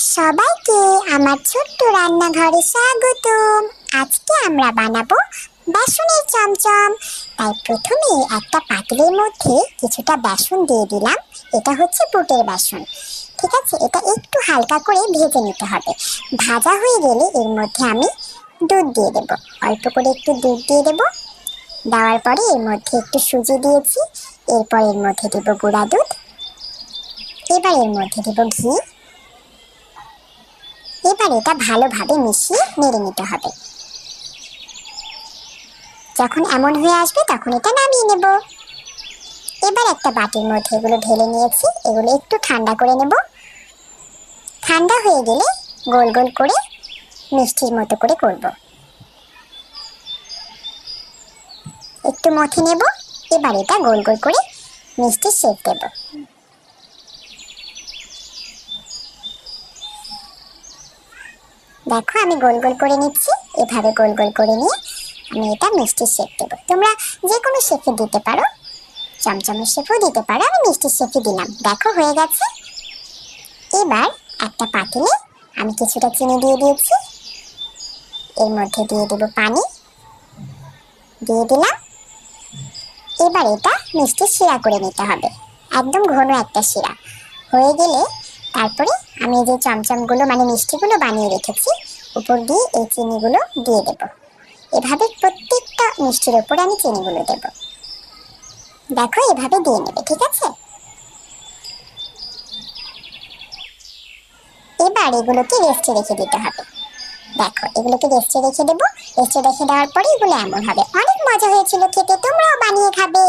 সবাইকে আমার ছোট্ট রান্নাঘরে স্বাগতম। আজকে আমরা বানাবো বেসনের চমচম। তাই প্রথমে একটা পাতিলের মধ্যে কিছুটা বেসন দিয়ে দিলাম। এটা হচ্ছে বুটের বেসন। ঠিক আছে, এটা একটু হালকা করে ভেজে নিতে হবে। ভাজা হয়ে গেলে এর মধ্যে আমি দুধ দিয়ে দেবো। অল্প করে একটু দুধ দিয়ে দেবো। দেওয়ার পরে এর মধ্যে একটু সুজি দিয়েছি। এরপর এর মধ্যে দেবো গুঁড়া দুধ। এবার এর মধ্যে দেবো ঘি। এবার এটা ভালোভাবে মিশিয়ে নেড়ে নিতে হবে। যখন এমন হয়ে আসবে, তখন এটা নামিয়ে নেব। এবার একটা বাটির মধ্যে এগুলো ঢেলে নিয়েছি। এগুলো একটু ঠান্ডা করে নেব। ঠান্ডা হয়ে গেলে গোল গোল করে মিষ্টির মতো করে করব। একটু মথে নেব। এবার এটা গোল গোল করে মিষ্টির শেপ দেবো। দেখো, আমি গোল গোল করে নিচ্ছি। এভাবে গোল গোল করে নিয়ে আমি এটা মিষ্টির শেপ দেবো। তোমরা যে কোনো শেপে দিতে পারো। চমচমের শেপও দিতে পারো। আমি মিষ্টির শেপে দিলাম। দেখো, হয়ে গেছে। এবার একটা পাতিলে আমি কিছুটা চিনি দিয়ে দিয়েছি। এর মধ্যে দিয়ে দেবো পানি। দিয়ে দিলাম। এবার এটা মিষ্টির শিরা করে নিতে হবে। একদম ঘন একটা শিরা। হয়ে গেলে তারপরে আমি যে চমচমগুলো মানে মিষ্টিগুলো বানিয়ে রেখেছি, উপর দিয়ে এই চিনিগুলো দিয়ে দেব। এভাবে প্রত্যেকটা মিষ্টির উপর আমি চিনিগুলো দেব। দেখো, এভাবে দিয়ে নেবে, ঠিক আছে? এবার এগুলোকে রেস্টে রেখে দিতে হবে। দেখো, এগুলোকে রেস্টে রেখে দেবো। রেস্টে রেখে দেওয়ার পরে এগুলো এমন হবে। অনেক মজা হয়েছিল খেতে, তোমরাও বানিয়ে খাবে।